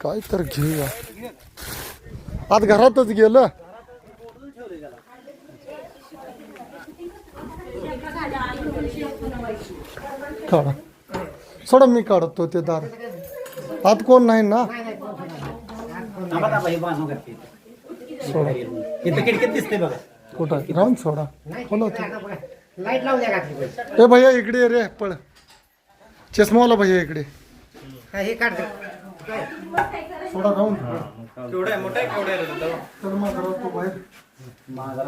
काय तर घेऊया आज घरातच गेलं. काढा. सोडा मी काढतो ते दार. आत कोण नाही ना? सोडा. कुठं? राहून सोडा. बोला ए भैया इकडे रे पळ. चष्मावाला भैया इकडे. हे काढ सोडा राहून केवढा आहे मोठा आहे केवढा आहे रे तो? तर मग घरात तो बाहेर माझा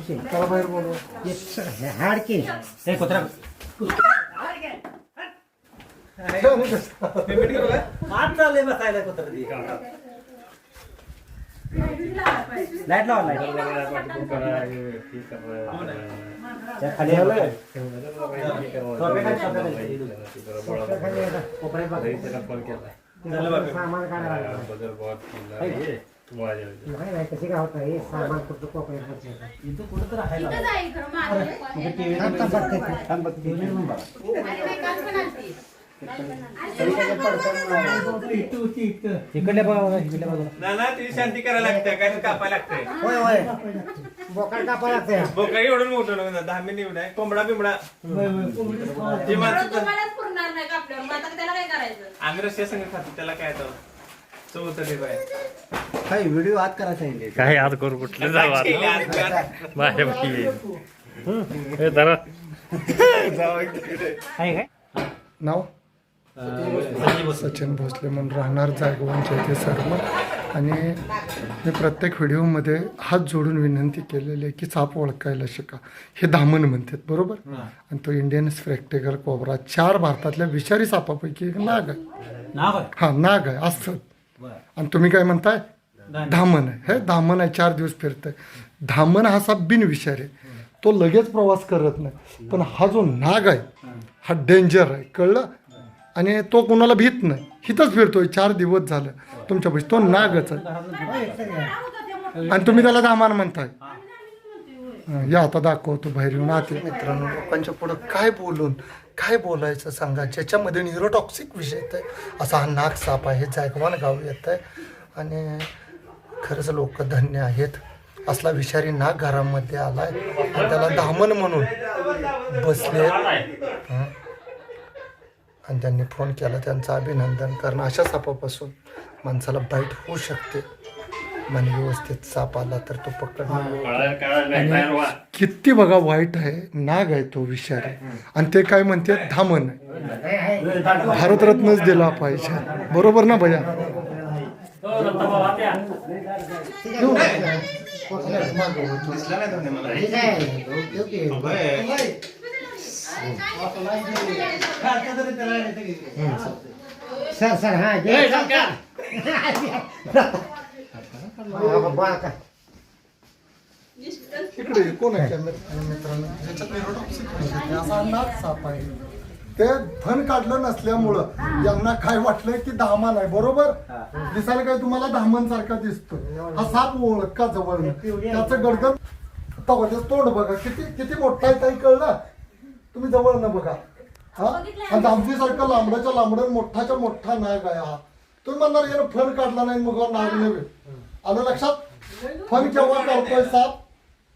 त्याला बाहेर बोलवा हाड की हे कुत्रा आज चाललंय बसायला कुत्रा ती. लाइट लावा लाइट खाली कशी काय होतं हे सामान कुठं कोपऱ्यात बसलं. इथं कुठं तर आहे थांब, बघते. थांब इकडल्या बाजूला, इकडल्या बाजूला. ना ना ती शांती करायला लागते काय कापायला लागते. होय होय. बोकाड कापायला लागतं. बोका एवढं मोठं नको दहा मिनिट एवढं आहे. कोंबडा बिंबडा. ती एवढं माणसं तुम्हालाच पुरणार नाही कापल्यावर मग आता त्याला काय करायचं? आम्ही रस्त्या संग खातो त्याला काय तर चौथं ते बाय काही व्हिडिओ आत करायचा आहे काय आज करू कुठलं हे जरा. आहे काय? नाव? सचिन भोसले म्हणून राहणार जागवानचे ते सर्व आणि मी प्रत्येक व्हिडिओमध्ये हात जोडून विनंती केलेली आहे की साप ओळखायला शिका. हे धामण म्हणतात बरोबर? आणि तो इंडियन स्पेक्टेकल कोबरा चार भारतातल्या विषारी सापापैकी एक नाग आहे. हा नाग आहे असं बरं. आणि तुम्ही काय म्हणताय? धामण आहे. हे धामण आहे चार दिवस फिरतंय. धामण हा साप बिनविषारी आहे. तो लगेच प्रवास करत नाही. पण हा जो नाग आहे हा डेंजर आहे. कळलं? आणि तो कोणाला भीत नाही. हिथंच फिरतोय. चार दिवस झालं. तुमच्यापाशी तो नागच आहे. आणि तुम्ही त्याला दामान म्हणताय. या आता दाखवतो बाहेर येऊन. आत मित्रांनो लोकांच्या पुढं काय बोलून काय बोलायचं सांगा. ज्याच्यामध्ये न्यूरोटॉक्सिक विषय येत आहे असा हा नाग साप आहे जायकवान गाव येत आहे आणि खरंच लोक धन्य आहेत. असला विषारी नाग घरामध्ये आलाय. आणि त्याला दामन म्हणून बसले आणि त्यांनी फोन केला. त्यांचं अभिनंदन करणं अशा सापापासून माणसाला बाईट होऊ शकते. मन व्यवस्थित साप आला तर तो पकडणं किती बघा वाईट आहे नाग आहे तो विषारी. आणि ते काय म्हणते आहे. भारतरत्नच दिला पाहिजे. बरोबर ना भैया? सर सर हा घे, सर, इकडे कोण आहे मित्रांनो ज्याच्यात असा नाग साप आहे ते धन काढलं नसल्यामुळं यांना काय वाटलंय की धामान आहे बरोबर? दिसायला काय तुम्हाला धामन सारखा दिसतो हा साप ओळख का जवळ त्याचं गडगड तोंड बघा. किती किती मोठा आहे काही कळलं? तुम्ही जवळ न बघा. हा? आणि सारखं लांबड्याच्या लांबड्या मोठाच्या मोठा नाग आहे हा. तुम्ही म्हणणार यानं फन काढला नाही मग नाग नव्हे. आलं लक्षात? फन केव्हा काढतोय साप?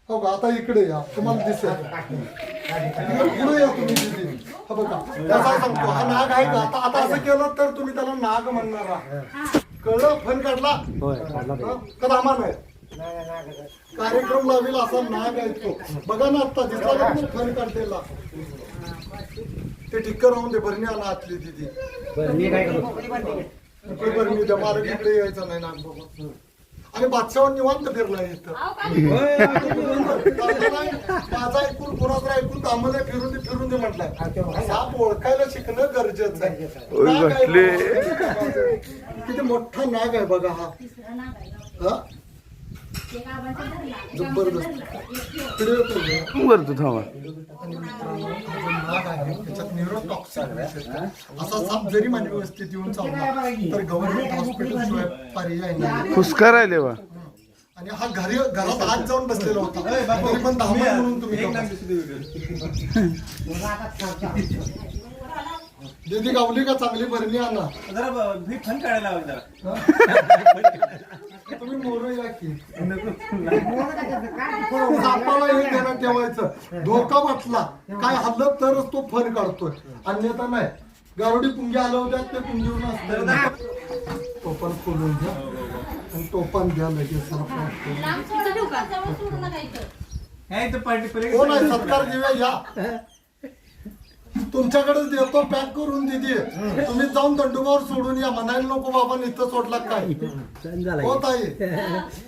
हो का? आता इकडे या. तुम्हाला दिसेल. इकडे पुढे या तुम्ही दिदी. हा बघा. कसा सांगतो. हा नाग आहे का? आता आता असं केलं तर तुम्ही त्याला नाग म्हणणार आहात. कळलं? फन काढला? हा? का कार्यक्रम लावेल असा नाग आहे तो. बघा ना आता दिसला का तुम्ही फन काढतेला ते टिक्कर राहून दे बरणी आला आतली इकडे बरणी द्या मला इकडे यायचं नाही नाग बाबा. आणि बादशाह निवांत फिरला इथं माझा ऐकून कुणाचं ऐकून आम्हाला फिरून दे फिरून दे म्हटलंय. साप ओळखायला शिकणं गरजेचं आहे. नाग आहे बघा. किती मोठा नाग आहे बघा हा हा जबरदस्त इकडे येतो मी. वरतो थांबा. फुसका राहिले बा. आणि हा घरी घरात आत जाऊन बसलेला होता. तरी पण दहा म्हणून तुम्ही. दीदी गावली का चांगली भरणी आणा? जरा मी फन काढायला हवं जरा. की? हे ठेवायचं. धोका वाटला. काय हल्लं तरच तो फन काढतोय. अन्यथा नाही. गारुडी पुंगी आलं होत्या ते पुंगीवरून असतं. तो पण खोलून घ्या. आणि तो पण घ्या लगेच परेड कोण आहे सत्कार देऊया या. तुमच्याकडे देतो पॅक करून दिदी तुम्ही जाऊन दंडुबावर सोडून या. म्हणायला नको बाबा इथं सोडला काय? होत आहे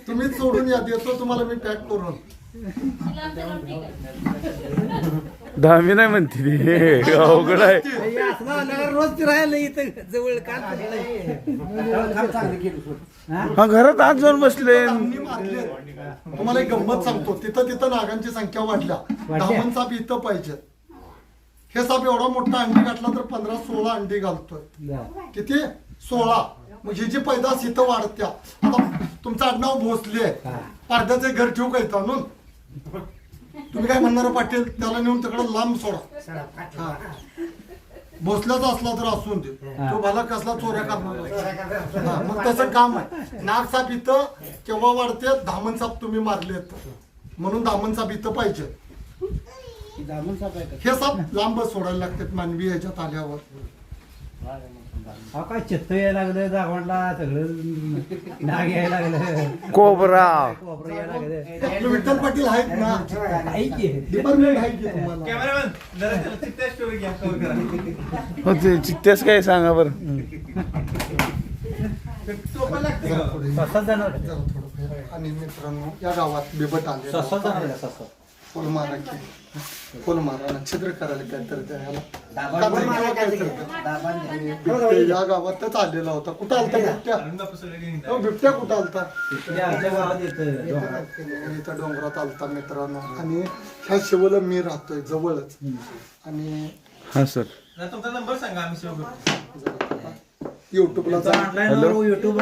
तुम्हीच सोडून या. देतो तुम्हाला मी पॅक करून. दहावी नाही म्हणते ती. अवघड आहे. हे रोज राहिलं इथं जवळ. हा? हा घरात आज जाऊन बसले. तुम्हाला एक गंमत सांगतो. तिथं तिथं नागांची संख्या वाढल्या. धामण साप इथं पाहिजे. हे साप एवढा मोठा अंडी घातला तर पंधरा सोळा अंडी घालतोय. किती? सोळा. मग ही जी पैदास इथं वाढत्या. आता तुमचं आडनाव भोसले आहे. हा. पारद्याचे घर ठेवू काय आणून? तुम्ही काय म्हणणार पाटील? त्याला नेऊन तिकडे लांब सोडा. हा. भोसल्याचा असला तर असून दे. तो भला कसला चोऱ्या करणार हा, मग तसं काम आहे. नाग साप इथं केव्हा वाढते? धामण साप तुम्ही मारलेत. म्हणून धामण साप इथं पाहिजे. ही जांभूळ साप आहे का? हे साप लांब सोडायला लागतात मानवी ह्याच्यात आल्यावर हा काय चित्त यायला लागलं जागवणला सगळं नाग यायला लागलं कोबरा कोपरं यायला लागलं आपलं विठ्ठल पाटील आहेत ना की डिपार्टमेंट आहे की तुम्हाला कॅमेरामॅन जरा त्याला चित्त्या स्टोरी घ्या कव्हर करा हो ते चित्त्यास काय सांगा बरं लागते जरा? पुढे. जरा थोडं फिरा. आणि मित्रांनो या गावात बिबट आले स्वस्तात जाणार स्वस्तात? फुल मारा की फुल मारा. छिद्र करायला काय तर त्याला या गावातच आलेला होता. कुठं आलता बिबट्या. हो, बिबट्या कुठं आलता? इथं डोंगरात आलता मित्रांनो. आणि ह्या शिवला मी राहतोय जवळच. आणि हा सर. तुमचा नंबर सांगा आम्ही सेव करतो युट्यूबला जा. युट्यूब.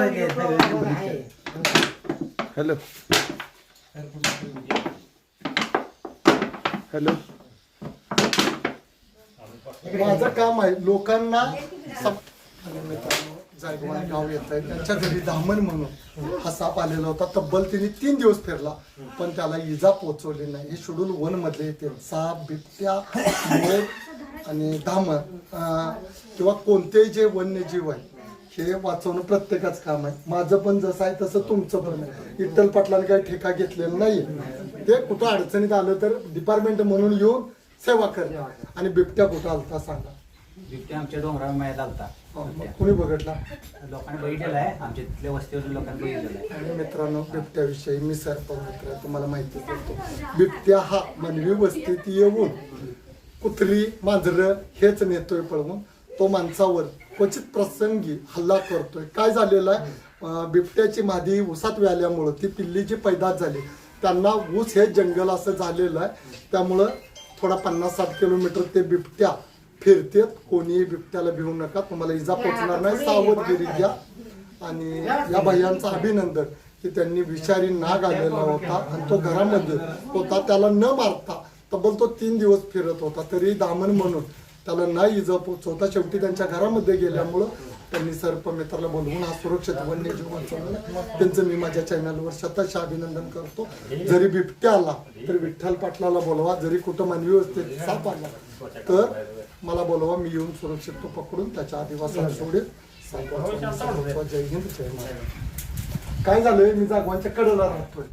Hello hello. माझं काम आहे. लोकांना सप- गाव येत आहे त्यांच्या घरी धामण म्हणून हा साप आलेला होता. तब्बल तिने तीन दिवस फिरला पण त्याला इजा पोचवली नाही. हे शेड्यूल वनमध्ये येते साप बिबट्या मोर आणि धामण किंवा कोणतेही जे वन्यजीव आहे हे वाचवणं प्रत्येकाच काम आहे. माझं पण जसं आहे तसं तुमचं पण आहे. विठ्ठल पाटलाने काही ठेका घेतलेला नाही ते कुठं अडचणीत आलं तर डिपार्टमेंट म्हणून येऊन सेवा कर आणि बिबट्या कुठं आलता सांगा. बिबट्या आमच्या डोंगरावर मायात आलता. हो, कुणी बघितला? लोकांनी बघितलेलं आहे. आमच्या तिथल्या वस्तीवरील लोकांनी बघितलेलं आहे. आणि मित्रांनो बिबट्याविषयी मी सरपंच मित्र तुम्हाला माहितीच देतो बिबट्या हा मानवी वस्तीत येऊन कुत्री मांजरं हेच नेतोय पळवून तो माणसावर क्वचित प्रसंगी हल्ला करतोय. काय झालेलं आहे? अं, बिबट्याची मादी ऊसात व्याल्यामुळं ती पिल्ली जी पैदास झाली. त्यांना ऊस हे जंगल असं झालेलं आहे. त्यामुळं थोडा पन्नास साठ किलोमीटर ते बिबट्या फिरतेत. कोणीही बिबट्याला भिवू नका. तुम्हाला इजा पोचणार नाही. सावधगिरी घ्या. आणि या भैयांचं अभिनंदन की त्यांनी विषारी नाग आलेला होता आणि तो घरामध्ये होता. त्याला न मारता तब्बल तो तीन दिवस फिरत होता. तरी दामन म्हणून त्याला नाही इजा पोचवता शेवटी त्यांच्या घरामध्ये गेल्यामुळं त्यांनी सर्प मित्राला बोलवून हा सुरक्षित वन्यजीव वाचवला त्यांचं मी माझ्या चॅनलवर शतश अभिनंदन करतो. जरी बिबट्या आला तर विठ्ठल पाटलाला बोलवा. जरी कुठं मानवी वस्तीत साप आला तर मला बोलवा मी येऊन सुरक्षित तो पकडून त्याच्या आदिवासाला सोडेल. जय हिंद जय महाराज काय झालंय? मी जागवांच्या कडेला राहतोय